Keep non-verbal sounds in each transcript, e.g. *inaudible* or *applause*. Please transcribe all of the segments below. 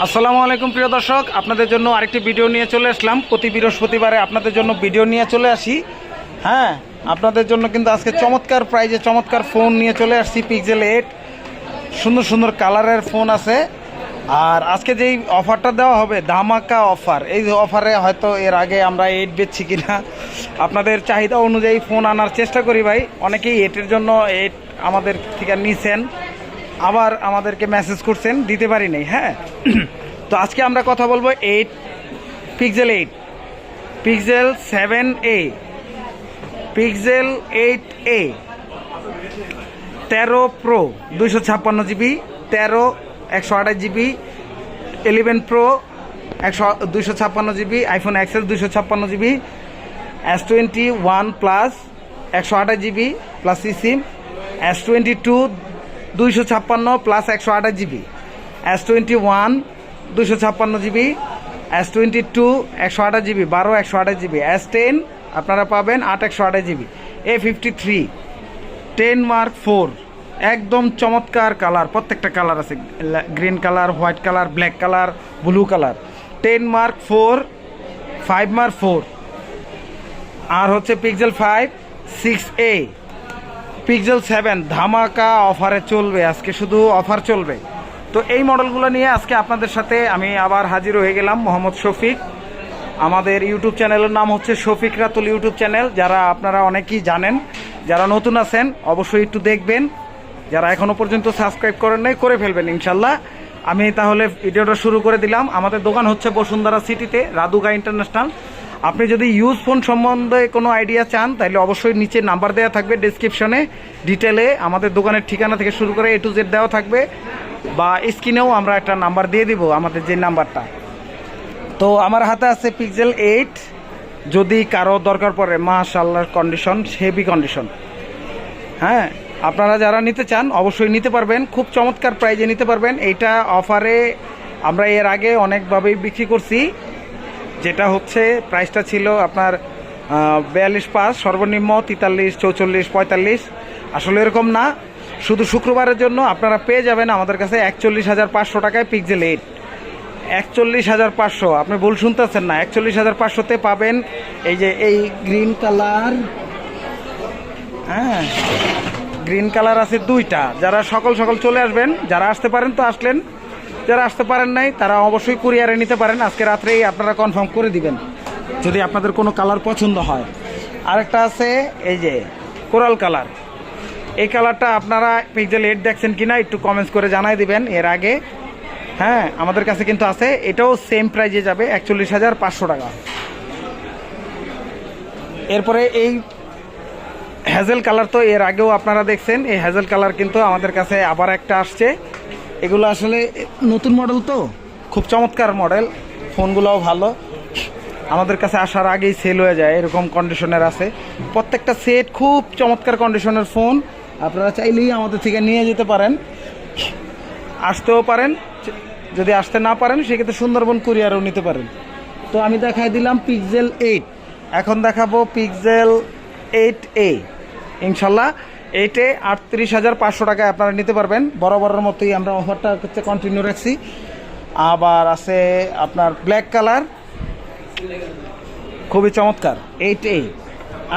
আসসালামু আলাইকুম প্রিয় দর্শক, আপনাদের জন্য আরেকটি ভিডিও নিয়ে চলে আসলাম। প্রতি বৃহস্পতিবারে আপনাদের জন্য ভিডিও নিয়ে চলে আসি। হ্যাঁ আপনাদের জন্য কিন্তু আজকে চমৎকার প্রাইজে চমৎকার ফোন নিয়ে চলে আসছি পিক্সেল এইট সুন্দর সুন্দর কালারের ফোন আছে। আর আজকে যেই অফারটা দেওয়া হবে, ধামাকা অফার এই অফারে হয়তো এর আগে আমরা এইট বেচছি কিনা, আপনাদের চাহিদা অনুযায়ী ফোন আনার চেষ্টা করি ভাই। অনেকেই এটের জন্য এইট আমাদের থেকে নিছেন। আবার আমাদেরকে মেসেজ করছেন, দিতে পারি নাই হ্যাঁ? *clears throat* তো আজকে আমরা কথা বলব eight pixel eight pixel seven A pixel eight A তেরো প্রো দুইশো ছাপ্পান্ন জিবি, তেরো, একশো আঠাশ জিবি ইলেভেন প্রো একশো, দুইশো ছাপ্পান্ন জিবি আইফোন এক্সেল দুইশো ছাপ্পান্ন GB S twenty one plus একশো আঠাশ GB plus C SIM S twenty two দুইশো ছাপ্পান্ন প্লাস একশো আঠাশ জিবি এস টোয়েন্টি ওয়ান দুইশো ছাপ্পান্ন জিবি এস টোয়েন্টি টু একশো আঠাশ জিবি বারো, একশো আঠাশ জিবি এস টেন আপনারা পাবেন আট, একশো আঠাশ GB A fifty three ten mark four একদম চমৎকার কালার প্রত্যেকটা কালার আছে। Green colour white colour black colour blue colour ten mark four five mark four আর হচ্ছে pixel five six A pixel seven ধামাকা অফারে চলবে, আজকে শুধু অফার চলবে। তো এই মডেলগুলো নিয়ে আজকে আপনাদের সাথে আমি আবার হাজির হয়ে গেলাম মোহাম্মদ শফিক। আমাদের ইউটিউব চ্যানেলের নাম হচ্ছে শফিক রাতুল ইউটিউব চ্যানেল যারা আপনারা অনেকেই জানেন, যারা নতুন আছেন, অবশ্যই একটু দেখবেন। যারা এখনও পর্যন্ত সাবস্ক্রাইব করেন নাই, করে ফেলবেন ইনশাল্লাহ। আমি তাহলে ভিডিওটা শুরু করে দিলাম। আমাদের দোকান হচ্ছে বসুন্ধরা সিটিতে রাদুগা ইন্টারন্যাশনাল আপনি যদি ইউজ ফোন সম্বন্ধে কোনো আইডিয়া চান, তাহলে অবশ্যই নিচে নাম্বার দেওয়া থাকবে ডিসক্রিপশনে ডিটেলে আমাদের দোকানের ঠিকানা থেকে শুরু করে এ টু জেড দেওয়া থাকবে। বা স্ক্রিনেও আমরা একটা নাম্বার দিয়ে দিব, আমাদের যে নাম্বারটা। তো আমার হাতে আছে পিক্সেল এইট যদি কারও দরকার পড়ে মাশাল্লাহ কন্ডিশন হেভি কন্ডিশন হ্যাঁ আপনারা যারা নিতে চান, অবশ্যই নিতে পারবেন। খুব চমৎকার প্রাইজে নিতে পারবেন। এইটা অফারে আমরা এর আগে অনেকভাবেই বিক্রি করছি। যেটা হচ্ছে প্রাইসটা ছিল আপনার বিয়াল্লিশ পাঁচ, সর্বনিম্ন তেতাল্লিশ, চৌচল্লিশ, পঁয়তাল্লিশ। আসলে এরকম না। শুধু শুক্রবারের জন্য আপনারা পেয়ে যাবেন আমাদের কাছে একচল্লিশ হাজার পাঁচশো টাকায় পিক্সেল এইট একচল্লিশ হাজার পাঁচশো, আপনি ভুল শুনতেছেন না। একচল্লিশ হাজার পাঁচশোতে পাবেন এই যে এই গ্রিন কালার হ্যাঁ গ্রিন কালার আছে দুইটা। যারা সকল সকল চলে আসবেন, যারা আসতে পারেন তো আসলেন। যারা আসতে পারেন নাই, তারা অবশ্যই কুরিয়ারে নিতে পারেন। আজকে রাত্রেই আপনারা কনফার্ম করে দিবেন। যদি আপনাদের কোনো কালার পছন্দ হয়। আরেকটা আছে, এই যে কোরাল কালার এই কালারটা আপনারা পিক্সেল এইট দেখছেন কিনা একটু কমেন্টস করে জানাই দিবেন। এর আগে হ্যাঁ আমাদের কাছে কিন্তু আছে। এটাও সেম প্রাইজে যাবে, একচল্লিশ হাজার পাঁচশো টাকা। এরপরে এই হ্যাজেল কালার তো এর আগেও আপনারা দেখছেন। এই হ্যাজেল কালার কিন্তু আমাদের কাছে আবার একটা আসছে। এগুলো আসলে নতুন মডেল তো, খুব চমৎকার মডেল ফোনগুলোও ভালো। আমাদের কাছে আসার আগেই সেল হয়ে যায়, এরকম কন্ডিশনের আছে। প্রত্যেকটা সেট খুব চমৎকার কন্ডিশনের ফোন আপনারা চাইলেই আমাদের থেকে নিয়ে যেতে পারেন। আসতেও পারেন, যদি আসতে না পারেন, সেক্ষেত্রে সুন্দরবন কুরিয়ারও নিতে পারেন। তো আমি দেখাই দিলাম পিক্সেল এইট এখন দেখাবো পিক্সেল এইট এ ইনশাল্লাহ এইটে আটত্রিশ হাজার পাঁচশো টাকায় আপনারা নিতে পারবেন। বরাবরের মতোই আমরা অফারটা হচ্ছে কন্টিনিউ রাখছি। আবার আছে আপনার ব্ল্যাক কালার খুবই চমৎকার। এইট এ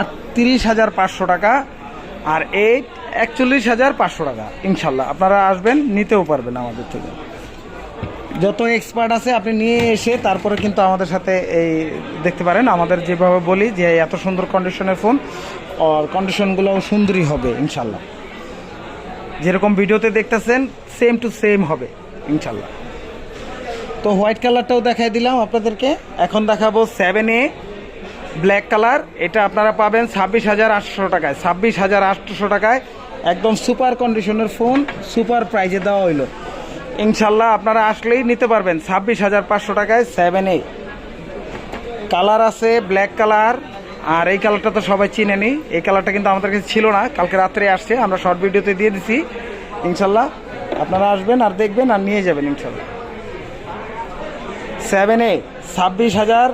আটত্রিশ হাজার পাঁচশো টাকা আর এইট একচল্লিশ হাজার পাঁচশো টাকা, ইনশাল্লাহ। আপনারা আসবেন, নিতেও পারবেন আমাদের থেকে। যত এক্সপার্ট আছে, আপনি নিয়ে এসে তারপরে কিন্তু আমাদের সাথে এই দেখতে পারেন। আমাদের যেভাবে বলি যে এত সুন্দর কন্ডিশনের ফোন আর কন্ডিশনগুলোও সুন্দরই হবে ইনশাল্লাহ যেরকম ভিডিওতে দেখতেছেন সেম টু সেম হবে ইনশাল্লাহ তো হোয়াইট কালারটাও দেখাই দিলাম আপনাদেরকে। এখন দেখাবো সেভেন এ ব্ল্যাক কালার এটা আপনারা পাবেন ছাব্বিশ হাজার আটশো টাকায়, ছাব্বিশ হাজার আটশো টাকায়। একদম সুপার কন্ডিশনের ফোন সুপার প্রাইজে দেওয়া হইল। ইনশাল্লাহ আপনারা আসলেই নিতে পারবেন ছাব্বিশ হাজার পাঁচশো টাকায় সেভেন এ কালার আছে ব্ল্যাক কালার আর এই কালারটা তো সবাই চিনেনি। এই কালারটা কিন্তু আমাদের কাছে ছিল না। কালকে রাত্রে আসছে। আমরা শর্ট ভিডিওতে দিয়ে দিছি। ইনশাল্লাহ আপনারা আসবেন আর দেখবেন আর নিয়ে যাবেন ইনশাল্লাহ। সেভেন এ ছাব্বিশ হাজার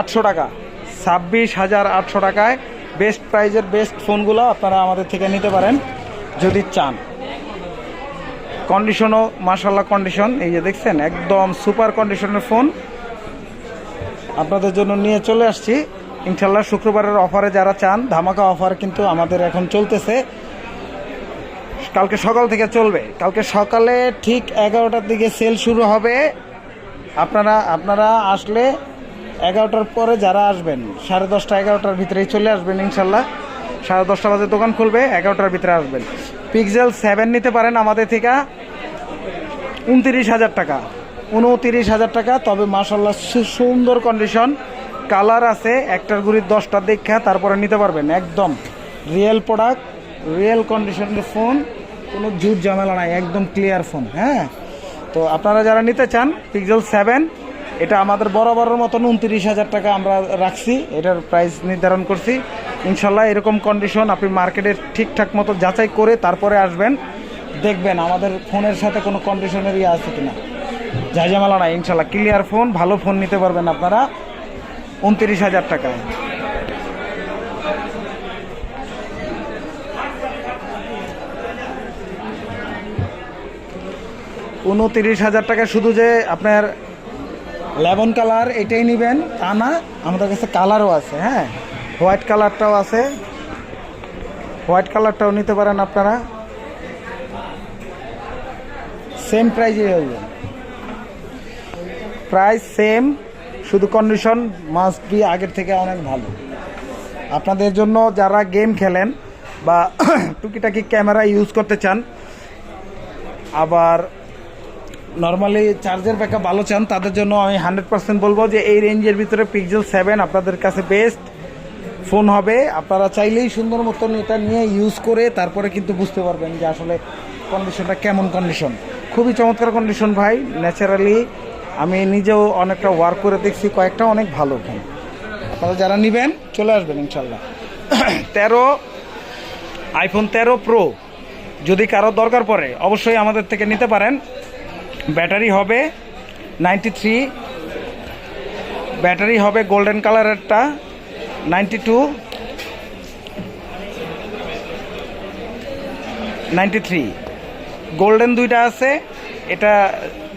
আটশো টাকা। ছাব্বিশ হাজার আটশো টাকায় বেস্ট প্রাইজের বেস্ট ফোনগুলো আপনারা আমাদের থেকে নিতে পারেন, যদি চান। কন্ডিশনও মার্শাল্লাহ কন্ডিশন এই যে দেখছেন, একদম সুপার কন্ডিশনের ফোন আপনাদের জন্য নিয়ে চলে আসছি। ইনশাল্লাহ শুক্রবারের অফারে যারা চান, ধামাকা অফার কিন্তু আমাদের এখন চলতেছে। কালকে সকাল থেকে চলবে। কালকে সকালে ঠিক এগারোটার দিকে সেল শুরু হবে। আপনারা আপনারা আসলে এগারোটার পরে যারা আসবেন, সাড়ে দশটা, এগারোটার ভিতরেই চলে আসবেন ইনশাল্লাহ সাড়ে দশটা বাজে দোকান খুলবে, এগারোটার ভিতরে আসবেন। পিক্সেল সেভেন নিতে পারেন আমাদের থেকে উনতিরিশ হাজার টাকা। উনতিরিশ হাজার টাকা, তবে মাসাল্লাহ সুন্দর কন্ডিশন কালার আছে, একটার গুড়ির দশটা দেখা তারপরে নিতে পারবেন, একদম রিয়েল প্রোডাক্ট রিয়েল কন্ডিশনের ফোন কোনো জুট ঝামেলা নাই, একদম ক্লিয়ার ফোন হ্যাঁ? তো আপনারা যারা নিতে চান পিক্সেল সেভেন এটা আমাদের বরাবরের মতন উনত্রিশ হাজার টাকা আমরা রাখছি, এটার প্রাইস নির্ধারণ করছি। ইনশাল্লাহ এরকম কন্ডিশন আপনি মার্কেটে ঠিকঠাক মতো যাচাই করে তারপরে আসবেন, দেখবেন আমাদের ফোনের সাথে কোনো কন্ডিশনের ইয়ে আছে কিনা। ঝাঁঝামেলা নাই, ইনশাল্লাহ ক্লিয়ার ফোন ভালো ফোন নিতে পারবেন আপনারা। উনত্রিশ হাজার টাকায় উনত্রিশ হাজার টাকা শুধু যে আপনার লেমন কালার এটাই নেবেন, তা না, আমাদের কাছে কালারও আছে হ্যাঁ? হোয়াইট কালারটাও আছে। হোয়াইট কালারটাও নিতে পারেন আপনারা। সেম প্রাইজে প্রাইস সেম। শুধু কন্ডিশন মাস্ট বি আগের থেকে অনেক ভালো। আপনাদের জন্য যারা গেম খেলেন বা *coughs* টুকিটাকি ক্যামেরা ইউজ করতে চান, আবার নর্মালি চার্জের ব্যাকআপ ভালো চান, তাদের জন্য আমি হান্ড্রেড পার্সেন্ট বলব যে এই রেঞ্জের ভিতরে পিক্সেল সেভেন আপনাদের কাছে বেস্ট ফোন হবে। আপনারা চাইলেই সুন্দর মতন এটা নিয়ে ইউজ করে তারপরে কিন্তু বুঝতে পারবেন যে আসলে কন্ডিশনটা কেমন কন্ডিশন খুবই চমৎকার কন্ডিশন ভাই। ন্যাচারালি আমি নিজেও অনেকটা ওয়ার্ক করে দেখছি কয়েকটা অনেক ভালো ফোন আপনারা যারা নেবেন চলে আসবেন ইনশাল্লাহ। তেরো আইফোন তেরো প্রো যদি কারও দরকার পড়ে অবশ্যই আমাদের থেকে নিতে পারেন। ব্যাটারি হবে নাইনটি থ্রি ব্যাটারি হবে golden কালারেরটা ninety two ninety three golden দুইটা আছে এটা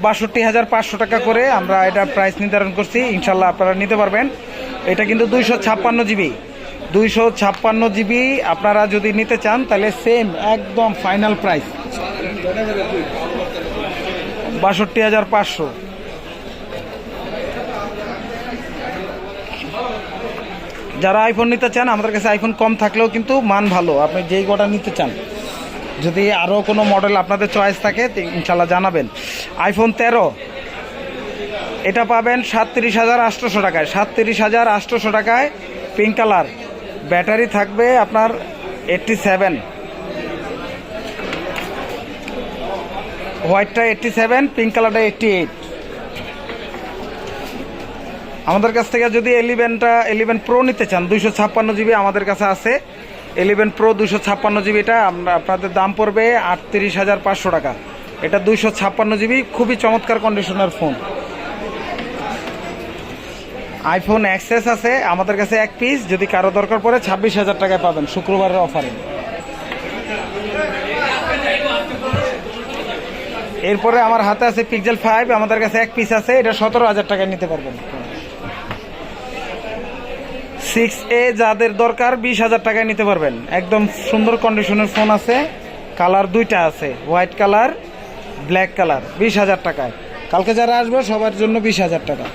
বাষট্টি হাজার পাঁচশো টাকা করে আমরা এটা প্রাইস নির্ধারণ করছি। ইনশাল্লাহ আপনারা নিতে পারবেন। এটা কিন্তু দুইশো ছাপ্পান্ন জিবি। দুইশো ছাপ্পান্ন জিবি আপনারা যদি নিতে চান, তাহলে সেম একদম ফাইনাল প্রাইস বাষট্টি হাজার পাঁচশো। যারা আইফোন নিতে চান, আমাদের কাছে আইফোন কম থাকলেও কিন্তু মান ভালো। আপনি যেই কটা নিতে চান। যদি আরও কোনো মডেল আপনাদের চয়েস থাকে ইনশাল্লাহ জানাবেন। আইফোন তেরো, এটা পাবেন সাতত্রিশ হাজার আটশোশো টাকায়। সাতত্রিশ হাজার আটশোশো টাকায় পিঙ্ক কালার ব্যাটারি থাকবে আপনার এইট্টি সেভেন হোয়াইটটা এইট্টি সেভেন পিঙ্ক কালারটা এইট্টি এইট আমাদের কাছ থেকে যদি এলিভেনটা এলিভেন প্রো নিতে চান, দুইশো ছাপ্পান্ন জিবি আমাদের কাছে আছে। এলিভেন প্রো দুশো ছাপ্পান্ন জিবি, এটা আপনাদের দাম পড়বে আটত্রিশ হাজার পাঁচশো টাকা। এটা দুইশো ছাপ্পান্ন জিবি, খুবই চমৎকার কন্ডিশনের ফোন আইফোন অ্যাক্সেস আছে, আমাদের কাছে এক পিস যদি কারও দরকার পড়ে ছাব্বিশ হাজার টাকায় পাবেন শুক্রবারের অফারে এরপরে আমার হাতে আছে পিক্সেল ফাইভ আমাদের কাছে এক পিস আছে, এটা সতেরো হাজার টাকায় নিতে পারবেন। সিক্স এ যাদের দরকার বিশ হাজার টাকায় নিতে পারবেন। একদম সুন্দর কন্ডিশনের ফোন আছে। কালার দুইটা আছে। হোয়াইট কালার ব্ল্যাক কালার বিশ হাজার টাকায়। কালকে যারা আসবে সবার জন্য বিশ হাজার টাকা।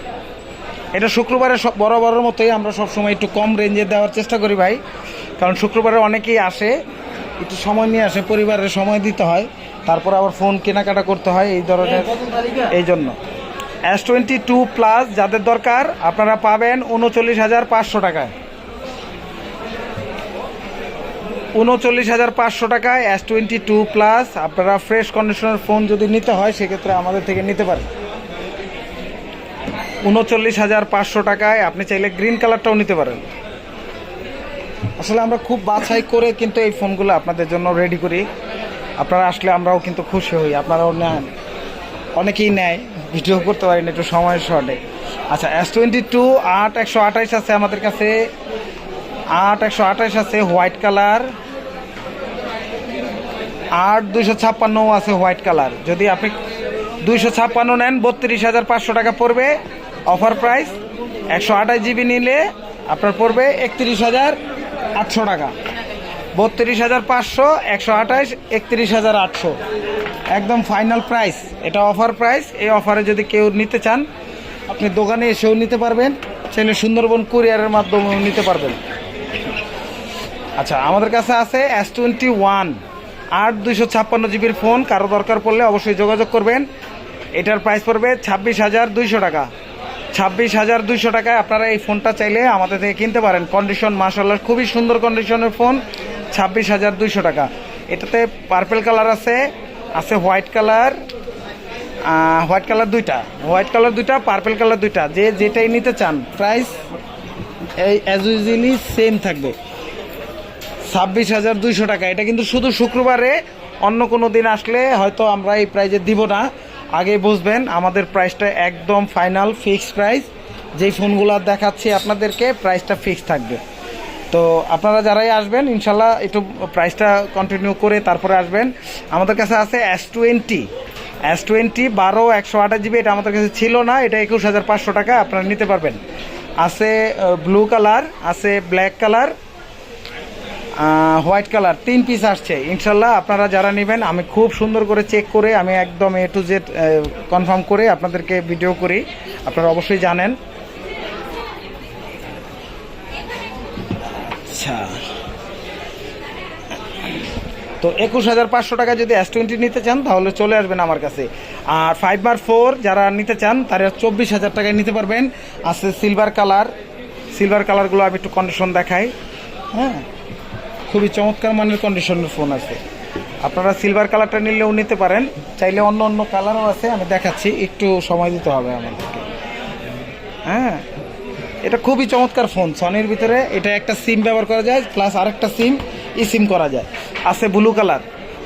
এটা শুক্রবারে সব বড় বরাবরের মতোই আমরা সবসময় একটু কম রেঞ্জে দেওয়ার চেষ্টা করি ভাই। কারণ শুক্রবারে অনেকেই আসে একটু সময় নিয়ে আসে পরিবারের সময় দিতে হয়। তারপর আবার ফোন কেনাকাটা করতে হয় এই ধরনের এই জন্য। এস টোয়েন্টি টু প্লাস যাদের দরকার, আপনারা পাবেন উনচল্লিশ হাজার পাঁচশো টাকায়। উনচল্লিশ হাজার পাঁচশো টাকায় এস টোয়েন্টি টু প্লাস আপনারা ফ্রেশ কন্ডিশনের ফোন যদি নিতে হয়, সেক্ষেত্রে আমাদের থেকে নিতে পারেন। উনচল্লিশ হাজার পাঁচশো টাকায় আপনি চাইলে গ্রিন কালারটাও নিতে পারেন। আসলে আমরা খুব বাছাই করে কিন্তু এই ফোনগুলো আপনাদের জন্য রেডি করি। আপনারা আসলে আমরাও কিন্তু খুশি হই, আপনারাও নেন। অনেকেই নেয়। ভিডিও করতে পারি না একটু সময়ের শর্টে আচ্ছা এস টোয়েন্টি টু আট একশো আঠাইশ আছে আমাদের কাছে। আট একশো আঠাইশ আছে হোয়াইট কালার আট দুইশো ছাপ্পান্ন আছে হোয়াইট কালার যদি আপনি দুইশো ছাপ্পান্ন নেন, বত্রিশ হাজার পাঁচশো টাকা পড়বে অফার প্রাইস একশো আঠাশ জিবি নিলে আপনার পড়বে একত্রিশ হাজার আটশো টাকা। বত্রিশ হাজার পাঁচশো, একশো আঠাশ, একত্রিশ হাজার আটশো। একদম ফাইনাল প্রাইস এটা অফার প্রাইস এই অফারে যদি কেউ নিতে চান, আপনি দোকানে এসেও নিতে পারবেন। চাইলে সুন্দরবন কুরিয়ারের মাধ্যমেও নিতে পারবেন। আচ্ছা আমাদের কাছে আছে এস টোয়েন্টি ওয়ান আট দুইশো ছাপ্পান্ন জিবির ফোন কারও দরকার পড়লে অবশ্যই যোগাযোগ করবেন। এটার প্রাইস পড়বে ছাব্বিশ হাজার দুইশো টাকা। ছাব্বিশ হাজার দুইশো টাকায় আপনারা এই ফোনটা চাইলে আমাদের থেকে কিনতে পারেন। কন্ডিশন মার্শাল্লাহ খুবই সুন্দর কন্ডিশনের ফোন ছাব্বিশ হাজার দুইশো টাকা। এটাতে পার্পেল কালার আছে আছে হোয়াইট কালার হোয়াইট কালার দুইটা। হোয়াইট কালার দুইটা পার্পেল কালার দুইটা। যে যেটাই নিতে চান প্রাইস এই অ্যাজ ইউজুয়ালি সেম থাকবে। ছাব্বিশ হাজার দুইশো টাকা। এটা কিন্তু শুধু শুক্রবারে, অন্য কোনো দিন আসলে হয়তো আমরা এই প্রাইজে দিব না। আগে বুঝবেন, আমাদের প্রাইসটা একদম ফাইনাল ফিক্সড প্রাইস যেই ফোনগুলো দেখাচ্ছি আপনাদেরকে প্রাইসটা ফিক্স থাকবে। তো আপনারা যারাই আসবেন, ইনশাল্লাহ একটু প্রাইসটা কন্টিনিউ করে তারপরে আসবেন। আমাদের কাছে আছে এস টোয়েন্টি এস টোয়েন্টি বারো, একশো আঠাশ জিবি এটা আমাদের কাছে ছিল না, এটা একুশ হাজার পাঁচশো টাকা আপনারা নিতে পারবেন। আছে ব্লু কালার আছে ব্ল্যাক কালার হোয়াইট কালার তিন পিস আসছে। ইনশাল্লাহ আপনারা যারা নেবেন, আমি খুব সুন্দর করে চেক করে, আমি একদম এ টু জেড কনফার্ম করে আপনাদেরকে ভিডিও করি। আপনারা অবশ্যই জানেন। আচ্ছা। তো একুশ হাজার পাঁচশো টাকা যদি এস টোয়েন্টি নিতে চান, তাহলে চলে আসবেন আমার কাছে। আর ফাইভ বার ফোর যারা নিতে চান, তারা চব্বিশ হাজার টাকায় নিতে পারবেন। আছে সিলভার কালার সিলভার কালারগুলো আমি একটু কন্ডিশন দেখাই। হ্যাঁ? খুবই চমৎকার মানের কন্ডিশনের ফোন আছে। আপনারা সিলভার কালারটা নিলেও নিতে পারেন। চাইলে অন্য অন্য কালারও আছে, আমি দেখাচ্ছি। একটু সময় দিতে হবে আমাদেরকে। হ্যাঁ? এটা খুবই চমৎকার ফোন। সনির ভিতরে এটা একটা সিম ব্যবহার করা যায় প্লাস আরেকটা সিম ই সিম করা যায়। আছে ব্লু কালার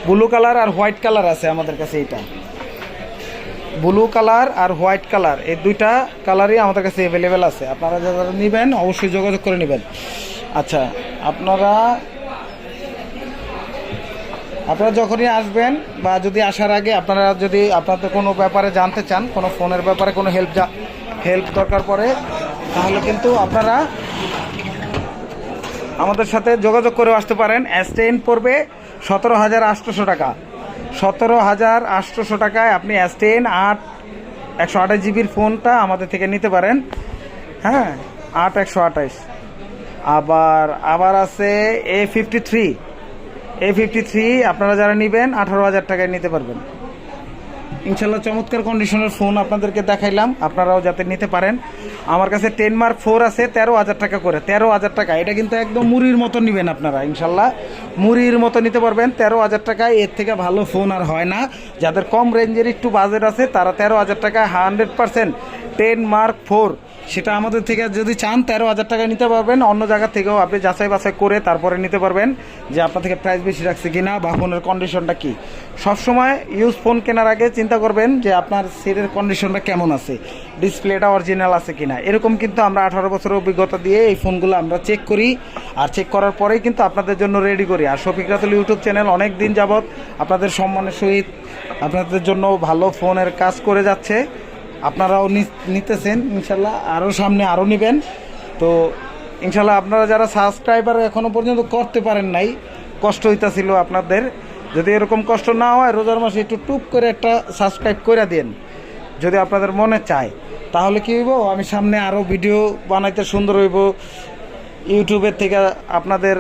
ব্লু কালার আর হোয়াইট কালার আছে আমাদের কাছে এটা। ব্লু কালার আর হোয়াইট কালার এই দুইটা কালারই আমাদের কাছে অ্যাভেলেবেল আছে। আপনারা যারা নেবেন, অবশ্যই যোগাযোগ করে নেবেন। আচ্ছা আপনারা আপনারা যখনই আসবেন বা যদি আসার আগে আপনারা যদি আপনাদের কোনো ব্যাপারে জানতে চান, কোনো ফোনের ব্যাপারে কোনো হেল্প হেল্প দরকার পড়ে তাহলে কিন্তু আপনারা আমাদের সাথে যোগাযোগ করে আসতে পারেন। এস টেন পড়বে সতেরো হাজার আটশোশো টাকা। সতেরো হাজার আটশোশো টাকায় আপনি এস টেন আট, একশো আঠাশ জিবির ফোনটা আমাদের থেকে নিতে পারেন। হ্যাঁ আট, একশো আঠাশ। আবার আবার আছে A fifty three A fifty three আপনারা যারা নেবেন, আঠারো হাজার টাকায় নিতে পারবেন। ইনশাল্লাহ চমৎকার কন্ডিশনের ফোন আপনাদেরকে দেখাইলাম, আপনারাও যাতে নিতে পারেন। আমার কাছে টেন মার্ক ফোর আছে, তেরো হাজার টাকা করে, তেরো হাজার টাকা। এটা কিন্তু একদম মুড়ির মতো নেবেন আপনারা ইনশাল্লাহ মুড়ির মতো নিতে পারবেন, তেরো হাজার টাকায় এর থেকে ভালো ফোন আর হয় না। যাদের কম রেঞ্জের একটু বাজেট আছে, তারা তেরো হাজার টাকায় hundred percent ten mark four. সেটা আমাদের থেকে যদি চান, তেরো হাজার টাকা নিতে পারবেন। অন্য জায়গা থেকেও আপনি যাচাই বাছাই করে তারপরে নিতে পারবেন যে আপনার থেকে প্রাইস বেশি রাখছে কি না বা ফোনের কন্ডিশনটা কি। সবসময় ইউজ ফোন কেনার আগে চিন্তা করবেন যে আপনার সেটের কন্ডিশনটা কেমন আছে ডিসপ্লেটা অরিজিনাল আছে কি না এরকম কিন্তু আমরা আঠারো বছরের অভিজ্ঞতা দিয়ে এই ফোনগুলো আমরা চেক করি। আর চেক করার পরেই কিন্তু আপনাদের জন্য রেডি করি। আর শফিক রাতুল ইউটিউব চ্যানেল অনেক দিন যাবৎ আপনাদের সম্মানের সহিত আপনাদের জন্য ভালো ফোনের কাজ করে যাচ্ছে। আপনারাও নিতেছেন, ইনশাল্লাহ। আরও সামনে আরও নেবেন। তো, ইনশাল্লাহ আপনারা যারা সাবস্ক্রাইবার এখনও পর্যন্ত করতে পারেন নাই, কষ্ট হইতাছিল আপনাদের। যদি এরকম কষ্ট না হয়, রোজার মাসে একটু টুক করে একটা সাবস্ক্রাইব করে দেন, যদি আপনাদের মনে চায়। তাহলে কি হইব? আমি সামনে আরও ভিডিও বানাইতে সুন্দর হইব। ইউটিউবের থেকে আপনাদের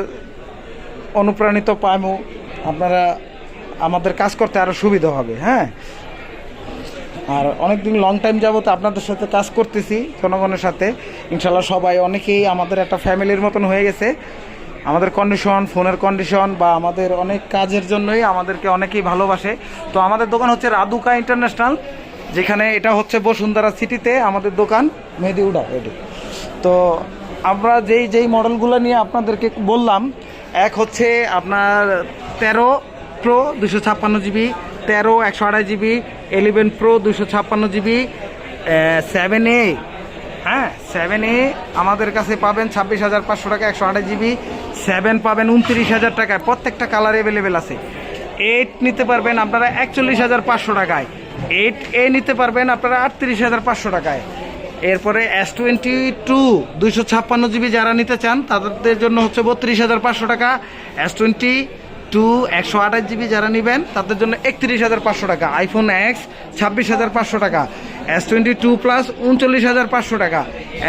অনুপ্রাণিত পাইমু। আপনারা আমাদের কাজ করতে আরও সুবিধা হবে হ্যাঁ? আর অনেকদিন লং টাইম যাবত আপনাদের সাথে কাজ করতেছি, জনগণের সাথে। ইনশাল্লাহ সবাই অনেকেই আমাদের একটা ফ্যামিলির মতন হয়ে গেছে। আমাদের কন্ডিশন ফোনের কন্ডিশন বা আমাদের অনেক কাজের জন্যই আমাদেরকে অনেকেই ভালোবাসে। তো আমাদের দোকান হচ্ছে রাদুকা ইন্টারন্যাশনাল, যেখানে এটা হচ্ছে বসুন্ধরা সিটিতে আমাদের দোকান, মেহেদি উডা এটি তো আমরা যেই যেই মডেলগুলো নিয়ে আপনাদেরকে বললাম, এক হচ্ছে আপনার তেরো প্রো দুশো ছাপ্পান্ন জিবি তেরো, একশো আড়াই জিবি এলেভেন প্রো দুশো ছাপ্পান্ন জিবি সেভেন এ হ্যাঁ সেভেন এ আমাদের কাছে পাবেন ছাব্বিশ হাজার পাঁচশো টাকা, একশো আঠাশ জিবি সেভেন পাবেন উনত্রিশ হাজার টাকায়, প্রত্যেকটা কালার অ্যাভেলেবেল আছে। এইট নিতে পারবেন আপনারা একচল্লিশ হাজার পাঁচশো টাকায়। এইট এ নিতে পারবেন আপনারা আটত্রিশ হাজার পাঁচশো টাকায়। এরপরে এস টোয়েন্টি টু দুইশো ছাপ্পান্ন জিবি যারা নিতে চান, তাদের জন্য হচ্ছে বত্রিশ হাজার পাঁচশো টাকা। এস টোয়েন্টি টু একশো আঠাশ জিবি যারা নেবেন, তাদের জন্য একত্রিশ হাজার পাঁচশো টাকা। আইফোন এক্স ছাব্বিশ হাজার পাঁচশো টাকা। এস টোয়েন্টি টু প্লাস উনচল্লিশ হাজার পাঁচশো টাকা।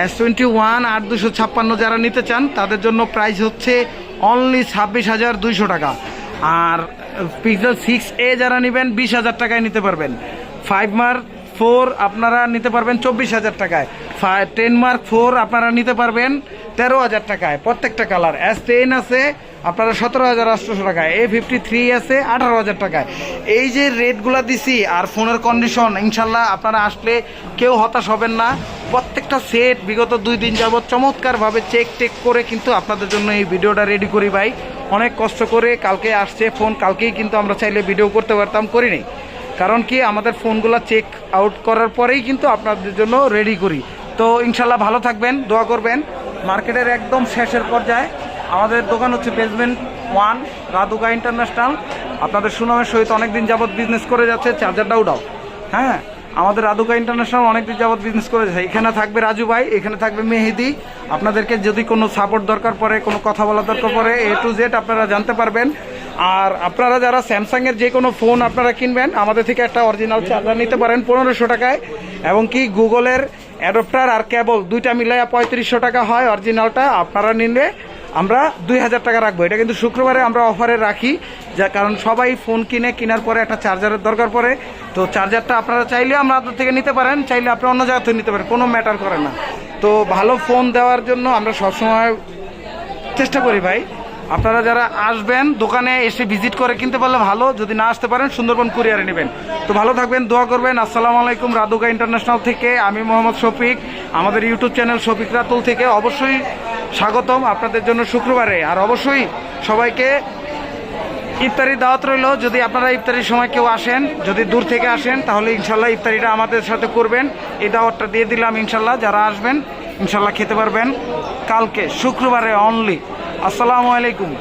এস টোয়েন্টি ওয়ান আট দুশো ছাপ্পান্ন যারা নিতে চান, তাদের জন্য প্রাইস হচ্ছে অনলি ছাব্বিশ হাজার দুইশো টাকা। আর পিক্সেল সিক্স এ যারা নেবেন, বিশ হাজার টাকায় নিতে পারবেন। ফাইভ মার্ক ফোর আপনারা নিতে পারবেন চব্বিশ হাজার টাকায়। টেন মার্ক ফোর আপনারা নিতে পারবেন তেরো হাজার টাকায়। প্রত্যেকটা কালার এস টেন আছে আপনারা সতেরো হাজার আটশোশো টাকায় এ ফিফটি থ্রি আছে আঠারো হাজার টাকায়। এই যে রেটগুলো দিছি আর ফোনের কন্ডিশন ইনশাল্লাহ আপনারা আসলে কেউ হতাশ হবেন না। প্রত্যেকটা সেট বিগত দুই দিন যাবৎ চমৎকারভাবে চেক টেক করে কিন্তু আপনাদের জন্য এই ভিডিওটা রেডি করি ভাই। অনেক কষ্ট করে কালকে আসছে ফোন, কালকেই কিন্তু আমরা চাইলে ভিডিও করতে পারতাম, করিনি। কারণ কি, আমাদের ফোনগুলো চেক আউট করার পরেই কিন্তু আপনাদের জন্য রেডি করি। তো ইনশাল্লাহ ভালো থাকবেন, দোয়া করবেন। মার্কেটের একদম শেষের পর্যায়ে। আমাদের দোকান হচ্ছে বেসমেন্ট ওয়ান রাদুকা ইন্টারন্যাশনাল আপনাদের সুনামের সহিত অনেকদিন যাবৎ বিজনেস করে যাচ্ছে চার্জারটাও দাও। হ্যাঁ আমাদের রাদুকা ইন্টারন্যাশনাল অনেকদিন যাবৎ বিজনেস করে যাচ্ছে। এখানে থাকবে রাজু ভাই, এখানে থাকবে মেহেদি। আপনাদেরকে যদি কোনো সাপোর্ট দরকার পড়ে, কোনো কথা বলা দরকার পড়ে এ টু জেড আপনারা জানতে পারবেন। আর আপনারা যারা স্যামসাংয়ের যে কোনো ফোন আপনারা কিনবেন, আমাদের থেকে একটা অরিজিনাল চার্জার নিতে পারেন পনেরোশো টাকায়। এবং কি গুগলের অ্যাডপ্টার আর কেবল দুইটা মিলাইয়া পঁয়ত্রিশশো টাকা হয় অরিজিনালটা আপনারা নিলে আমরা দুই হাজার টাকা রাখব। এটা কিন্তু শুক্রবারে আমরা অফারে রাখি, যা কারণ সবাই ফোন কিনে, কেনার পরে একটা চার্জারের দরকার পড়ে। তো চার্জারটা আপনারা চাইলে আমাদের থেকে নিতে পারেন, চাইলে আপনি অন্য জায়গা থেকে নিতে পারেন, কোনো ম্যাটার করে না। তো ভালো ফোন দেওয়ার জন্য আমরা সবসময় চেষ্টা করি ভাই। আপনারা যারা আসবেন, দোকানে এসে ভিজিট করে কিনতে পারলে ভালো, যদি না আসতে পারেন, সুন্দরবন কুরিয়ারে নেবেন। তো ভালো থাকবেন, দোয়া করবেন। আসসালামু আলাইকুম রাদুকা ইন্টারন্যাশনাল থেকে, আমি মোহাম্মদ শফিক। আমাদের ইউটিউব চ্যানেল শফিক রাতুল থেকে। অবশ্যই স্বাগতম আপনাদের জন্য শুক্রবারে। আর অবশ্যই সবাইকে ইফতারি দাওয়াত রইল। যদি আপনারা ইফতারির সময় কেউ আসেন, যদি দূর থেকে আসেন, তাহলে ইনশাল্লাহ ইফতারিটা আমাদের সাথে করবেন। এই দাওয়াতটা দিয়ে দিলাম ইনশাল্লাহ। যারা আসবেন, ইনশাল্লাহ খেতে পারবেন। কালকে শুক্রবারে অনলি আসসালামু আলাইকুম।